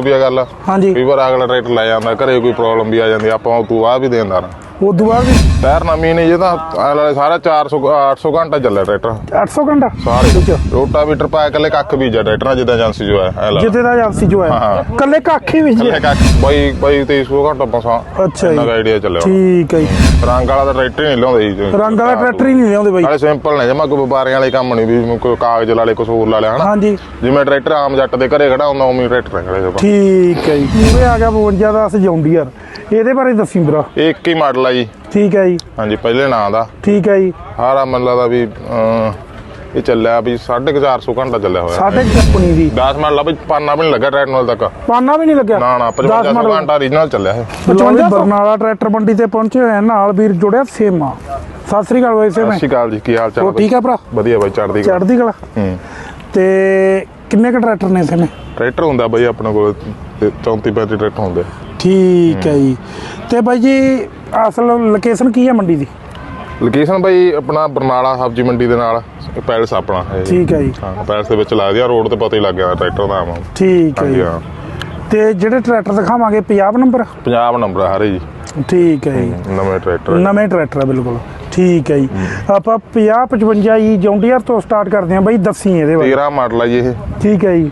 ਰੁਪਿਆ ਗੱਲ। ਹਾਂਜੀ। ਕਈ ਵਾਰ ਅਗਲਾ ਟਰੈਕਟਰ ਲੈ ਜਾਂਦਾ ਘਰੇ ਕੋਈ ਪ੍ਰੋਬਲਮ ਵੀ ਆ ਜਾਂਦੀ ਆਪਾਂ ਉਹ ਤੋਂ ਬਾਅਦ ਵੀ ਦੇਂਦਾ ਨਾ ਉਸ ਤੋਂ ਬਾਅਦ ਵੀ ਟਾਇਰ ਨਵੀਂ ਨਹੀਂ ਜੇ ਤਾਂ ਸਾਰਾ 400 800 ਘੰਟਾ ਚੱਲਿਆ ਟਰੈਕਟਰ। 800 ਘੰਟਾ? ਸਾਰੇ ਠੀਕ ਹੈ। ਰੋਟਾਵੀਟਰ ਪਾਇਆ ਕੱਲੇ ਕੱਖ ਬੀਜਿਆ ਟਰੈਕਟਰ ਨਾਲ ਜਿੱਦਾਂ ਏਜੰਸੀ ਜੋ ਹੈ ਐ ਲਾ। ਦਾ ਏਜੰਸੀ ਜੋ ਹੈ ਹਾਂ। ਕੱਲੇ ਕਾਖੀ ਵਿੱਚ ਕੱਲੇ ਕੱਖ ਬਾਈ ਬਾਈ 2300 ਘੰਟਾ ਪਸਾਂ ਅੱਛਾ ਜੀ। ਆਈਡੀਆ ਚੱਲਿਆ ਹੋਣਾ। ਠੀਕ ਹੈ ਜੀ। ਰੰਗ ਵਾਲਾ ਤਾਂ ਟਰੈਕਟਰ ਹੀ ਨਹੀਂ ਲਾਉਂਦੇ ਜੀ ਰੰਗ ਵਾਲਾ ਟਰੈਕਟਰ ਹੀ ਨਹੀਂ ਲਿਆਉਂਦੇ ਬਾਈ। ਨਾਲੇ ਸਿੰਪਲ ਨੇ ਜਮਾ ਕੋਈ ਵਪਾਰੀਆਂ ਵਾਲੇ ਕੰਮ ਨਹੀਂ ਵੀ ਕੋਈ ਕਾਗਜ਼ ਲਾਲੇ ਕੁਝ ਹੋਰ ਲਾ ਲਿਆ ਹਨਾ? ਹਾਂਜੀ। ਜਿਵੇਂ ਟਰੈਕਟਰ ਆਮ ਜੱਟ ਦੇ ਘਰੇ ਖੜਾ ਹੁੰਦਾ ਉਵੇਂ ਹੀ ਟਰੈਕਟਰ ਖੜੇ ਜਮਾ। ਠੀਕ ਹੈ ਜੀ। ਪੂਰੇ ਆ ਗਿਆ 52 ਦਾ ਸਜਾਉਂਦੀ ਯਾਰ ਇਹਦੇ ਬਾਰੇ ਦੱਸੀ ਵੀਰਾ ਇਹ ਇੱਕ ਹੀ ਮਾਡਲ ਆ ਜੀ। ਠੀਕ ਹੈ ਜੀ। ਹਾਂਜੀ ਪਹਿਲੇ ਨਾਂ ਦਾ। ਠੀਕ ਹੈ ਜੀ। ਹਾਰਾ ਮਨ ਲੱਗਦਾ ਵੀ ਅਮ, ਇਹ ਚੱਲਿਆ ਵੀ 450 ਘੰਟਾ ਚੱਲਿਆ ਹੋਇਆ। ਸਾਡੇ ਕੰਪਨੀ ਦੀ 10 ਮਿੰਟ ਲਾ ਵੀ ਪਾਨਾ ਵੀ ਨਹੀਂ ਲੱਗਾ ਟਰੈਕਟਰ ਨਾਲ ਤੱਕ। ਪਾਨਾ ਵੀ ਨਹੀਂ ਲੱਗਿਆ। ਨਾ ਨਾ 10 55 ਮਾਡਲ ਘੰਟਾ origignal ਚੱਲਿਆ ਇਹ। ਲਓ ਜੀ ਬਰਨਾਲਾ ਟਰੈਕਟਰ ਮੰਡੀ ਤੇ ਪਹੁੰਚੇ ਹੋਏ ਆ। ਨਾਲ ਵੀਰ ਜੁੜਿਆ ਸੇਮਾ ਸਤਿ ਸ੍ਰੀ ਅਕਾਲ ਬਾਈ ਸਤਿ ਸੇਮਾ ਸ਼੍ਰੀ ਅਕਾਲ ਜੀ ਕੀ ਹਾਲ ਚਾਲ ਉਹ ਠੀਕ ਹੈ ਭਰਾ? ਵਧੀਆ ਬਾਈ ਚੜਦੀ ਕਲਾ। ਚੜਦੀ ਕਲਾ। ਹੂੰ। ਤੇ ਕਿੰਨੇ ਕ ਟਰੈਕਟਰ ਨੇ ਸੇਮੇ? ਟਰੈਕਟਰ ਹੁੰਦਾ ਬਾਈ ਆਪਣੇ ਕੋਲ 34 35 ਟਰੈਕਟਰ ਹੁੰਦੇ। ਠੀਕ ਹੈ। ਜੀ। ਤੇ ਬਾਈ ਜੀ ਅਸਲ ਲੋਕੇਸ਼ਨ ਕੀ ਹੈ ਮੰਡੀ ਦੀ? ਲੋਕੇਸ਼ਨ ਬਾਈ ਆਪਣਾ ਬਰਨਾਲਾ ਸਬਜ਼ੀ ਮੰਡੀ ਦੇ ਨਾਲ ਪੈਲਸ ਆਪਣਾ ਹੈ। ਠੀਕ ਹੈ ਜੀ। ਹਾਂ ਪੈਲਸ ਦੇ ਵਿੱਚ ਲਾ ਦਿਆ ਰੋਡ ਤੇ ਪਤਾ ਹੀ ਲੱਗ ਗਿਆ ਟਰੈਕਟਰ ਦਾ ਆਮ ਠੀਕ ਹੈ ਜੀ। ਤੇ ਜਿਹੜੇ ਟਰੈਕਟਰ ਦਿਖਾਵਾਂਗੇ 50 ਨੰਬਰ ਪੰਜਾਬ ਨੰਬਰ ਆ ਹਰੇ ਜੀ। ਠੀਕ ਹੈ ਜੀ। ਨਵੇਂ ਟਰੈਕਟਰ ਨਵੇਂ ਟਰੈਕਟਰ ਆ ਬਿਲਕੁਲ। ਠੀਕ ਹੈ ਜੀ। ਆਪਾਂ 50 55 ਜੀ ਜੌਂਡੀਅਰ ਤੋਂ ਸਟਾਰਟ ਕਰਦੇ ਹਾਂ ਬਾਈ ਦੱਸੀ ਇਹਦੇ ਬਾਰੇ। 13 ਮਾਡਲ ਆ ਜੀ ਇਹ। ਠੀਕ ਹੈ ਜੀ।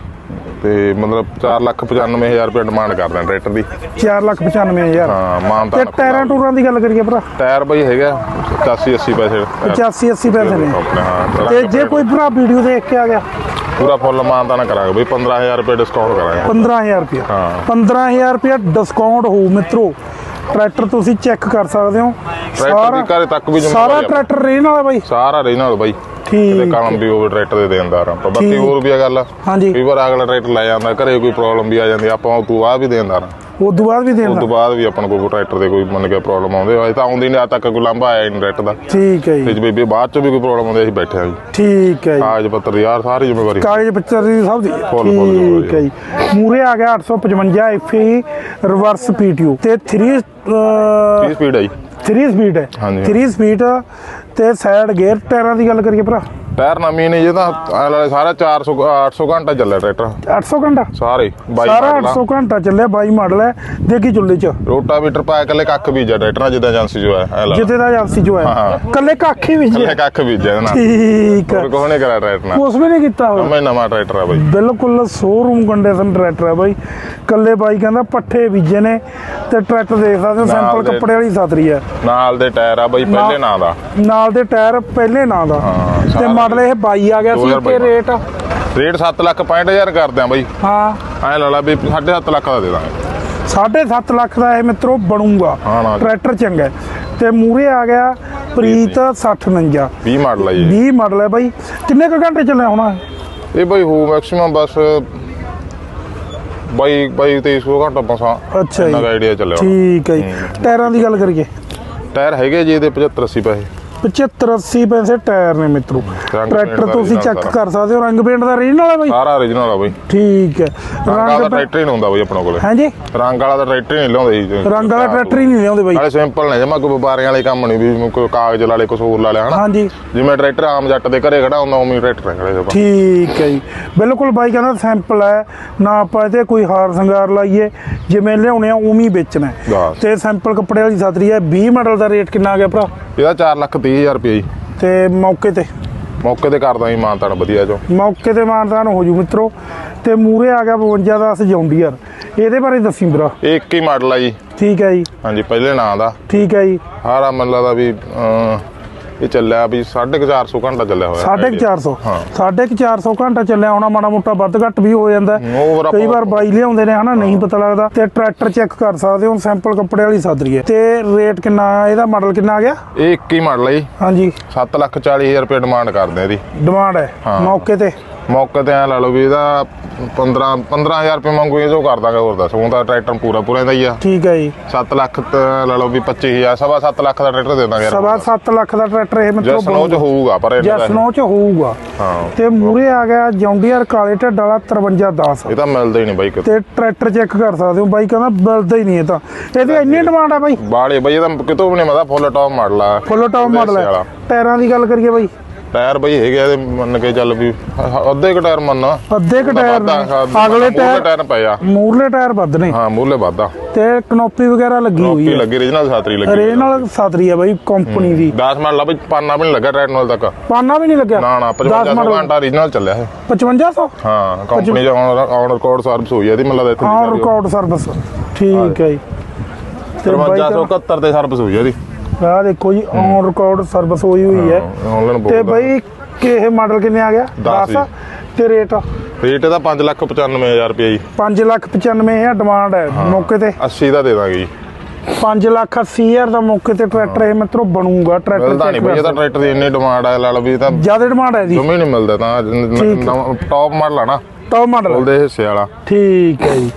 ਤੇ ਮਤਲਬ 495000 ਰੁਪਏ ਡਿਮਾਂਡ ਕਰਦੇ ਆ ਟਰੈਕਟਰ ਦੀ। 495000 ਹਾਂ ਮਾਨ ਤੇ ਟਾਇਰਾਂ ਟੂਰਾਂ ਦੀ ਗੱਲ ਕਰੀਏ ਭਰਾ। ਟਾਇਰ ਬਾਈ ਹੈਗਾ 85 80 ਪੈਸੇ। 85 80 ਪੈਸੇ ਨੇ ਹਾਂ ਤੇ ਜੇ ਕੋਈ ਭਰਾ ਵੀਡੀਓ ਦੇਖ ਕੇ ਆ ਗਿਆ। ਪੂਰਾ ਫੁੱਲ ਮਾਨਤਾ ਨਾ ਕਰਾਂਗੇ ਬਈ 15000 ਰੁਪਏ ਡਿਸਕਾਊਂਟ ਕਰਾਂਗੇ। 15000 ਰੁਪਇਆ। ਹਾਂ। 15000 ਰੁਪਇਆ ਡਿਸਕਾਊਂਟ ਹੋਊ ਮਿੱਤਰੋ। ਟਰੈਕਟਰ ਤੁਸੀਂ ਚੈੱਕ ਕਰ ਸਕਦੇ ਹੋ। ਟਰੈਕਟਰ ਦੀ ਘਰੇ ਤੱਕ ਵੀ ਜ਼ਿੰਮੇਵਾਰੀ ਸਾਰਾ। ਟਰੈਕਰ ਰੇਨ ਵਾਲਾ ਬਾਈ। ਸਾਰਾ ਰੀਜਨਲ ਬਾਈ। ਠੀਕ ਇਹਦੇ ਕਾਲਮ ਵੀ ਹੋਵੇ ਟਰੈਕਟਰ ਦੇ ਦੇਣਦਾਰ ਆਪਾਂ। ਬਾਕੀ ਠੀਕ। ਹੋਰ ਵੀ ਆ ਗੱਲ ਹਾਂਜੀ। ਕਈ ਵਾਰ ਅਗਲਾ ਟਰੈਕਟਰ ਲੈ ਜਾਂਦਾ ਘਰੇ ਕੋਈ ਪ੍ਰੋਬਲਮ ਵੀ ਆ ਜਾਂਦੀ ਆਪਾਂ ਉਹ ਤੋਂ ਬਾਅਦ ਵੀ ਦੇਣਦਾਰ ਉਸ ਤੋਂ ਬਾਅਦ ਵੀ ਉਸ ਦੇਣਾ ਤੋਂ ਬਾਅਦ ਵੀ ਆਪਾਂ ਨੂੰ ਕੋਈ ਟਰੈਕਟਰ ਦੇ ਕੋਈ ਮੰਨ ਕੇ ਪ੍ਰੋਬਲਮ ਆਉਂਦੇ ਅਜੇ ਤਾਂ ਆਉਂਦੀ ਨਹੀਂ ਅੱਜ ਤੱਕ ਕੋਈ ਲਾਂਭਾ ਆਇਆ ਨਹੀਂ ਟਰੈਕਟਰ ਦਾ। ਠੀਕ ਹੈ ਤੇ ਜੀ। ਜੇ ਬੇਬੇ ਬਾਅਦ ਚ ਵੀ ਕੋਈ ਪ੍ਰੋਬਲਮ ਆਉਂਦੀ ਅਸੀਂ ਬੈਠੇ ਆ ਜੀ। ਠੀਕ ਹੈ ਜੀ। ਕਾਗਜ਼ ਪੱਤਰ ਯਾਰ ਸਾਰੀ ਜ਼ਿੰਮੇਵਾਰੀ। ਕਾਗਜ਼ ਪੱਤਰ ਦੀ ਸਭ ਦੀ। ਫੁੱਲ- ਫੁੱਲ ਠੀਕ ਹੈ ਜੀ। ਮੂਰੇ ਆ ਗਿਆ 855 ਐਫਈ ਰਿਵਰਸ ਪੀਟੀਓ ਤੇ 3 ਕੀ ਸਪੀਡ ਹੈ ਜੀ। 3 ਸਪੀਡ ਹੈ। ਹਾਂਜੀ। 3 ਸਪੀਡ ਤੇ ਸਾਈਡ ਗੇਅਰ ਟਾਇਰਾਂ ਦੀ ਗੱਲ ਕਰੀਏ ਭਰਾ। ਟਾਇਰ ਨਵੀਂ ਨਹੀਂ ਜੇ ਤਾਂ ਸਾਰਾ 400 800 ਘੰਟਾ ਚੱਲਿਆ ਟਰੈਕਟਰ। 800 ਘੰਟਾ? ਸਾਰੇ ਬਾਈ ਸਾਰਾ ਮਾਡਲ ਆ। 800 ਘੰਟਾ ਚੱਲਿਆ 22 ਮਾਡਲ ਹੈ ਦੇਖੀ ਚੁੱਲੇ ਚ। ਰੋਟਾਵੀਟਰ ਪਾਇਆ ਕੱਲੇ ਕੱਖ ਬੀਜਿਆ ਟਰੈਕਟਰ ਨਾਲ ਜਿੱਦਾਂ ਏਜੰਸੀ ਜੋ ਲਾ ਜਿੱਤੇ ਦਾ ਏਜੰਸੀ ਜੋ ਹੈ ਹਾਂ। ਕੱਲੇ ਕਾਖੀ ਵਿੱਚ ਕੱਲੇ ਕੱਖ ਬੀਜਿਆ ਇਹਦੇ ਨਾਲ। ਠੀਕ ਹੈ ਹੋਰ ਕੋਹ ਨੇ ਕਰਿਆ ਟਰੈਕਟਰ ਨਾਲ। ਵੀ ਨਹੀਂ ਕੀਤਾ ਹੋਇਆ ਮੈਂ ਨਵਾਂ ਟਰੈਕਟਰ ਆ ਬਾਈ। ਬਿਲਕੁਲ ਸ਼ੋਰੂਮ ਕੰਡੀਸ਼ਨ ਟਰੈਕਟਰ ਹੈ ਬਾਈ। ਕੱਲੇ ਬਾਈ ਕਹਿੰਦਾ ਪੱਠੇ ਬੀਜੇ ਨੇ ਤੇ ਟਰੈਕਟਰ ਦੇਖ ਸਕਦੇ ਹੋ ਸੈਂਪਲ ਦੇ- ਕੱਪੜੇ ਵਾਲੀ ਸਾਤਰੀ ਹੈ ਨਾਲ ਦੇ ਟਾਇਰ ਆ ਬਾਈ ਪਹਿਲੇ ਨਾਂ ਦਾ। ਨਾਲ ਦੇ ਟਾਇਰ ਪਹਿਲੇ ਨਾਂ ਦਾ। ਹਾਂ, ਤੇ ਮਾਡਲ ਇਹ 22 ਆ ਗਿਆ ਸੀ 2022 ਤੇ ਰੇਟ? ਰੇਟ 7 ਲੱਖ 65000 ਕਰਦੇ ਆ ਬਾਈ। ਹਾਂ। ਐ ਲਾ ਲਾ ਵੀ 7.5 ਲੱਖ ਦਾ ਦੇ ਦਾਂਗੇ। 7.5 ਲੱਖ ਦਾ ਇਹ ਮਿੱਤਰੋ ਬਣੂਗਾ। ਹਾਂ। ਟਰੈਕਟਰ ਚੰਗਾ ਹੈ। ਤੇ ਮੂਰੇ ਆ ਗਿਆ ਪ੍ਰੀਤ 6049 20 ਮਾਡਲ ਆ ਜੀ। 20 ਮਾਡਲ ਹੈ ਬਾਈ। ਕਿੰਨੇ ਕੁ ਘੰਟੇ ਚੱਲਿਆ ਹੋਣਾ? ਇਹ ਬਾਈ ਹੋ ਮੈਕਸਿਮਮ ਬਸ ਬਾਈ ਬਾਈ 2300 ਘੰਟਾ ਪਸਾਂ ਅੱਛਾ ਇੰਨਾ ਜੀ। ਆਈਡੀਆ ਚੱਲਿਆ। ਠੀਕ ਹੈ ਜੀ। ਟਾਇਰਾਂ ਦੀ ਗੱਲ ਕਰੀਏ। ਟਾਇਰ ਹੈਗੇ ਜੀ ਇਹਦੇ 75 80 ਪੈਸੇ। 75 80 ਪੈਸੇ ਟਾਇਰ ਨੇ ਮਿੱਤਰੋ। ਰੰਗ ਟਰੈਕਟਰ ਪੇਂਟ ਦਾ ਤੁਸੀਂ original ਚੈੱਕ ਸਾਰਾ। ਕਰ ਸਕਦੇ ਹੋ ਰੰਗ ਪੇਂਟ ਦਾ ਰੀਜਨਲ ਹੈ ਬਾਈ? ਸਾਰਾ origignal ਆ ਬਾਈ। ਠੀਕ ਹੈ। ਰੰਗ ਵਾਲਾ ਰੰਗ ਟਰੈਕਟਰ ਹੀ ਨਹੀਂ ਹੁੰਦਾ ਬਾਈ ਆਪਣੇ ਕੋਲੇ। ਹਾਂਜੀ? ਰੰਗ ਵਾਲਾ ਤਾਂ ਟਰੈਕਟਰ ਹੀ ਨਹੀਂ ਲਿਆਉਂਦੇ ਜੀ। ਰੰਗ ਵਾਲਾ ਟਰੈਕਟਰ ਹੀ ਨਹੀਂ ਲਿਆਉਂਦੇ ਬਾਈ। ਨਾਲੇ ਸਿੰਪਲ ਨੇ ਜਮਾ ਕੋਈ ਵਪਾਰੀਆਂ ਵਾਲੇ ਕੰਮ ਨਹੀਂ ਵੀ ਕੋਈ ਕਾਗਜ਼ ਹੋਰ ਲਾ ਲਿਆ ਹਨਾ? ਹਾਂਜੀ। ਜਿਵੇਂ ਟਰੈਕਟਰ ਆਮ ਜੱਟ ਦੇ ਘਰੇ ਖੜਾ ਹੁੰਦਾ ਉਵੇਂ ਹੀ ਟਰੈਕਟਰ ਖੜੇ ਆਪਾਂ। ਠੀਕ ਹੈ ਜੀ। ਬਿਲਕੁਲ ਬਾਈ ਕਹਿੰਦਾ ਸੈਂਪਲ ਹੈ। ਨਾ ਆਪਾਂ ਇਹਦੇ ਕੋਈ ਹਾਰ ਸ਼ਿੰਗਾਰ ਲਾਈਏ ਜਿਵੇਂ ਲਿਆਉਣੇ ਆ ਉਵੇਂ ਹੀ ਵੇਚਣਾ ਹੈ। ਬਸ। ਤੇ ਸੈਂਪਲ ਕੱਪੜੇ ਵਾਲੀ ਸਾਤਰੀ ਹੈ 20 ਮਾਡਲ ਦਾ ਰੇਟ ਕਿੰਨਾ ਆ ਗਿਆ ਭਰਾ? ਇਹਦਾ 4 ਲੱਖ 30000 ਰੁਪਏ ਜੀ। ਤੇ ਮੌਕੇ ਤੇ? ਮੌਕੇ ਤੇ ਕਰਦਾ ਜੀ ਮਾਨਤਾਨ ਵਧੀਆ ਚੋਂ ਮੌਕੇ ਤੇ ਮਾਨਦਾਨ ਹੋ ਜੂ ਮਿੱਤਰੋ। ਤੇ ਮੂਰੇ ਆ ਗਿਆ 52 ਦਾ ਸਜਾਉਂਦੀਅਰ ਇਹਦੇ ਬਾਰੇ ਦੱਸੀ ਇਹ ਇੱਕ ਹੀ ਮਾਡਲ ਆ ਜੀ। ਠੀਕ ਹੈ ਜੀ। ਹਾਂਜੀ ਪਹਿਲੇ ਨਾਂ ਦਾ। ਠੀਕ ਹੈ ਜੀ। ਹਾਰਾ ਮਨ ਲੱਗਦਾ ਵੀ ਇਹ ਚੱਲਿਆ ਵੀ 450 ਘੰਟਾ ਚੱਲਿਆ ਹੋਇਆ। 450 ਹਾਂ। 450 ਘੰਟਾ ਚੱਲਿਆ ਹੋਣਾ ਮਾੜਾ ਮੋਟਾ ਵੱਧ ਘੱਟ ਵੀ ਹੋ ਜਾਂਦਾ। ਹੈ। ਕਈ ਵਾਰ ਬਾਈ ਲਿਆਉਂਦੇ ਨੇ ਹਨਾ ਨਹੀਂ ਪਤਾ ਲੱਗਦਾ। ਤੇ ਟਰੈਕਟਰ ਚੈੱਕ ਕਰ ਸਕਦੇ ਹੋ ਸੈਂਪਲ ਕੱਪੜੇ ਵਾਲੀ ਸਾਦਰੀ ਹੈ ਤੇ ਰੇਟ ਕਿੰਨਾ ਇਹਦਾ ਮਾਡਲ ਕਿੰਨਾ ਆ ਗਿਆ? ਇਹ ਇੱਕ ਹੀ ਮਾਡਲ ਆ ਜੀ। ਹਾਂਜੀ। 7 ਲੱਖ 40000 ਰੁਪਏ ਡਿਮਾਂਡ ਕਰਦੇ ਆ ਇਹਦੀ। ਡਿਮਾਂਡ ਹੈ ਹਾਂ। ਮੌਕੇ ਤੇ। ਮੌਕੇ ਤੇ ਐ ਲਾ ਲਓ ਵੀ ਇਹਦਾ 15 15000 ਰੁਪਏ ਮੰਗੂ ਇਹ ਜੋ ਕਰ ਦਾਂਗੇ ਹੋਰ ਦੱਸ। ਹੁਣ ਤਾਂ ਟਰੈਕਟਰ ਪੂਰਾ ਪੂਰਾ ਇਹਦਾ ਹੀ ਆ। ਠੀਕ ਹੈ ਜੀ। 7 ਲੱਖ ਤੇ ਲਾ ਲਓ ਵੀ 25000 ਸਵਾ 7 ਲੱਖ ਦਾ ਟਰੈਕਟਰ ਦੇ ਦਾਂਗੇ ਯਾਰ ਸਵਾ 7 ਲੱਖ ਦਾ ਟਰੈਕਟਰ ਇਹ ਜਸ ਨੋ ਚ ਹੋਊਗਾ ਪਰ ਇਹਨਾਂ ਦਾ ਜਸ ਨੋ ਚ ਹੋਊਗਾ। ਹਾਂ। ਤੇ ਮੂਰੇ ਆ ਗਿਆ ਜੌਂਡੀਅਰ ਕਾਲੇ ਢੱਡ ਵਾਲਾ 5310 ਇਹ ਤਾਂ ਮਿਲਦਾ ਹੀ ਨਹੀਂ ਬਾਈ ਕਿਤੇ। ਤੇ ਟਰੈਕਟਰ ਚੈੱਕ ਕਰ ਸਕਦੇ ਹੋ ਬਾਈ ਕਹਿੰਦਾ ਮਿਲਦਾ ਹੀ ਨਹੀਂ ਇਹ ਤਾਂ। ਇਹਦੀ ਇੰਨੀ ਡਿਮਾਂਡ ਆ ਬਾਈ। ਬਾਲੇ ਬਾਈ ਇਹ ਤਾਂ ਕਿਤੋਂ ਵੀ ਨਹੀਂ ਮਦਾ ਫੁੱਲ ਟੌਪ ਮਾਡਲ ਆ। ਫੁੱਲ ਟਾਪ ਮਾਡਲ ਵਾਲਾ। ਟਾਇਰਾਂ ਦੀ ਗੱਲ ਕਰੀਏ ਬਾਈ। ਟਾਇਰ ਬਈ ਹੈਗੇ ਆ ਇਹਦੇ ਮੰਨ ਕੇ ਚੱਲ ਵੀ ਅੱਧੇ ਕੁ ਟਾਇਰ ਮੰਨ। ਅੱਧੇ ਕੁ ਟਾਇਰ ਨੇ। ਅਗਲੇ ਟਾਇਰ ਟਾਇਰ ਪਏ ਆ। ਮੂਰਲੇ ਟਾਇਰ ਵੱਧ ਨੇ ਹਾਂ ਮੂਹਰੇ ਵਾਧਾ। ਤੇ ਕਨੋਪੀ ਵਗੈਰਾ ਲੱਗੀ ਹੋਈ ਨੋਕੀ ਹੈ ਲੱਗੀ ਰੀਜਨਲ ਸਾਤਰੀ ਲੱਗੀ ਰੇ ਨਾਲ ਸਾਤਰੀ ਆ ਬਾਈ ਕੰਪਨੀ ਦੀ। 10 ਮਿੰਟ ਲਾ ਬਈ ਪਾਨਾ ਵੀ ਨਹੀਂ ਲੱਗਾ ਟਾਇਰ ਨਾਲ ਤੱਕ। ਪਾਨਾ ਵੀ ਨਹੀਂ ਲੱਗਿਆ? ਨਾ ਨਾ 10 55 ਮਾਡਲ ਘੰਟਾ ਰੀਜਨਲ ਚੱਲਿਆ ਇਹ। 5500 ਹਾਂ ਕੰਪਨੀ ਦਾ ਔਨ ਰਿਕਾਰਡ ਸਰਵਿਸ ਹੋਈ ਹੈ ਇਹਦੀ ਮਤਲਬ ਇੱਥੇ ਹਾਂ ਰਿਕਾਰਡ ਸਰਵਿਸ ਠੀਕ ਹੈ। ਜੀ। ਤੇ ਬਾਈ 5371 ਤੇ ਸਰਵਿਸ ਹੋਈ ਹੈ ਇਹਦੀ। ਆਹ ਦੇਖੋ ਜੀ ਔਨ ਰਿਕਾਰਡ ਸਰਵਿਸ ਹੋਈ ਹੋਈ ਹੈ। ਆਨਲਾਈਨ ਤੇ ਬਾਈ ਕਿ ਇਹ ਮਾਡਲ ਕਿੰਨੇ ਆ ਗਿਆ? ਦਸ 10 ਤੇ ਰੇਟ ਰੇਟ ਇਹਦਾ 595000 ਰੁਪਏ ਜੀ। 5 ਲੱਖ 95 ਹਜ਼ਾਰ ਡਿਮਾਂਡ ਹੈ ਮੌਕੇ ਤੇ। 80 ਦਾ ਦੇ ਦਾਂਗੇ ਜੀ। 5 ਲੱਖ 80 ਹਜ਼ਾਰ ਦਾ ਮੌਕੇ ਤੇ ਟਰੈਕਟਰ ਇਹ ਮਿੱਤਰੋ ਬਣੂਗਾ ਟਰੈਕਟਰ ਮਿਲਦਾ ਨਹੀਂ ਬਈ ਇਹਦਾ ਟਰੈਕਟਰ ਦੀ ਇੰਨੀ ਡਿਮਾਂਡ ਆ ਲਾ ਲਓ ਵੀ ਤਾਂ ਜ਼ਿਆਦਾ ਡਿਮਾਂਡ ਹੈ ਜੀ। ਜਮੇ ਨਹੀਂ ਮਿਲਦਾ ਤਾਂ ਟੌਪ ਮਾਡਲ ਆ ਨਾ। ਟੌਪ ਮਾਡਲ ਉਹਦੇ ਹਿੱਸੇ ਵਾਲਾ। ਠੀਕ ਹੈ ਜੀ।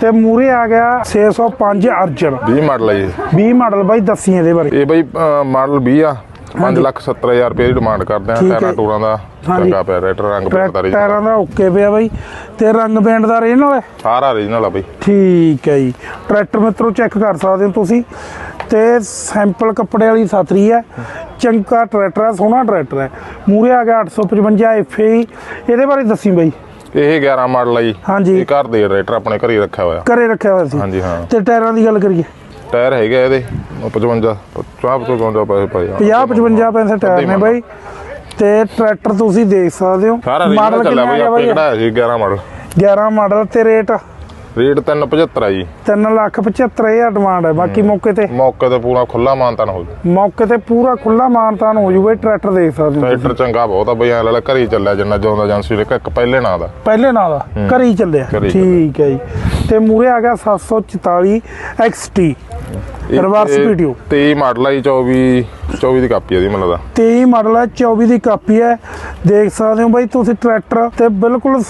ਤੇ ਮੂਰੇ ਆ ਗਿਆ 605 ਅਰਜਨ। 20 ਮਾਡਲ ਹੈ ਜੀ। 20 ਮਾਡਲ ਬਾਈ ਦੱਸੀ ਇਹਦੇ ਬਾਰੇ। ਇਹ ਬਈ ਮਾਡਲ 20 ਆ। 5 ਲੱਖ 70000 ਰੁਪਏ ਦੀ ਡਿਮਾਂਡ ਕਰਦੇ ਆ ਹੈ। ਟਾਇਰਾਂ ਟੂਰਾਂ ਦਾ। ਚੰਗਾ ਪਿਆ ਰੇਟਰ ਰੰਗ ਪੇਂਟ ਦਾ। ਟਾਇਰਾਂ ਦਾ ਓਕੇ ਪਿਆ ਬਾਈ। ਤੇ ਰੰਗ ਪੇਂਟ ਦਾ ਰੇਨ ਵਾਲਾ ਸਾਰਾ ਰੀਜਨਲ ਆ ਬਈ। ਠੀਕ ਹੈ ਜੀ। ਟਰੈਕਟਰ ਮਿੱਤਰੋ ਚੈੱਕ ਕਰ ਸਕਦੇ ਹੋ ਤੁਸੀਂ। ਤੇ ਸੈਂਪਲ ਕੱਪੜੇ ਵਾਲੀ ਸਾਤਰੀ ਹੈ। ਚੰਗਾ ਟਰੈਕਟਰ ਹੈ ਸੋਹਣਾ ਟਰੈਕਟਰ ਹੈ। ਮੂਰੇ ਆ ਗਿਆ 855 FA ਇਹਦੇ ਬਾਰੇ ਦੱਸੀ ਬਾਈ। ਇਹ 11 ਮਾਡਲ ਆ ਜੀ। ਹਾਂਜੀ। ਇਹ ਘਰ ਦੇ ਰੇਟਰ ਆਪਣੇ ਘਰੇ ਰੱਖਿਆ ਹੋਇਆ। ਘਰੇ ਰੱਖਿਆ ਹੋਇਆ ਸੀ। ਹਾਂਜੀ ਹਾਂ। ਤੇ ਟਾਇਰਾਂ ਦੀ ਗੱਲ ਕਰੀਏ। ਟਾਇਰ ਹੈਗੇ ਇਹਦੇ 55 50 55 ਪੈਸੇ ਪਏ ਆ। 50 55 ਪੈਸੇ ਟਾਇਰ ਨੇ ਬਾਈ। ਤੇ ਟਰੈਕਟਰ ਤੁਸੀਂ ਦੇਖ ਸਕਦੇ ਹੋ। ਬਈ ਹੈਗਾ ਕਿਹੜਾ ਸੀ 11 ਮਾਡਲ। 11 ਮਾਡਲ ਤੇ ਰੇਟ ਰੇਟ 375 ਆ ਜੀ। 3 ਲੱਖ 75 ਹਜ਼ਾਰ ਡਿਮਾਂਡ ਹੈ ਬਾਕੀ ਮੌਕੇ ਤੇ ਮੌਕੇ ਤੇ ਪੂਰਾ ਖੁੱਲਾ ਮਾਨਤਾਨ ਹੋ ਜੂ ਮੌਕੇ ਤੇ ਪੂਰਾ ਖੁੱਲਾ ਮਾਨਤਾਨ ਹੋ ਜੂ ਬਈ ਟਰੈਕਟਰ ਦੇਖ ਸਕਦੇ ਹੋ ਟਰੈਕਟਰ ਚੰਗਾ ਬਹੁਤ ਆ ਬਈ ਐ ਲੈ ਘਰੇ ਹੀ ਚੱਲਿਆ ਜਿੰਨਾ ਜਿਉਂਦਾ ਏਜੰਸੀ ਦੇ ਇੱਕ ਪਹਿਲੇ ਨਾਂ ਦਾ। ਪਹਿਲੇ ਨਾਂ ਦਾ ਘਰੇ ਹੀ ਚੱਲਿਆ। ਹੀ ਠੀਕ ਹੈ ਜੀ। ਤੇ ਮੂਰੇ ਆ ਗਿਆ 744 XT ਰਿਵਰਸ ਵੀਡੀਓ 23 ਮਾਡਲ ਜੀ 24 24 ਦੀ ਕਾਪੀ ਆ ਦੀ ਮੈਨੂੰ ਲੱਗਦਾ। 23 ਮਾਡਲ ਹੈ 24 ਦੀ ਕਾਪੀ ਹੈ ਦੇਖ ਸਕਦੇ ਹੋ ਬਾਈ ਤੁਸੀਂ ਟਰੈਕਟਰ ਤੇ ਬਿਲਕੁਲ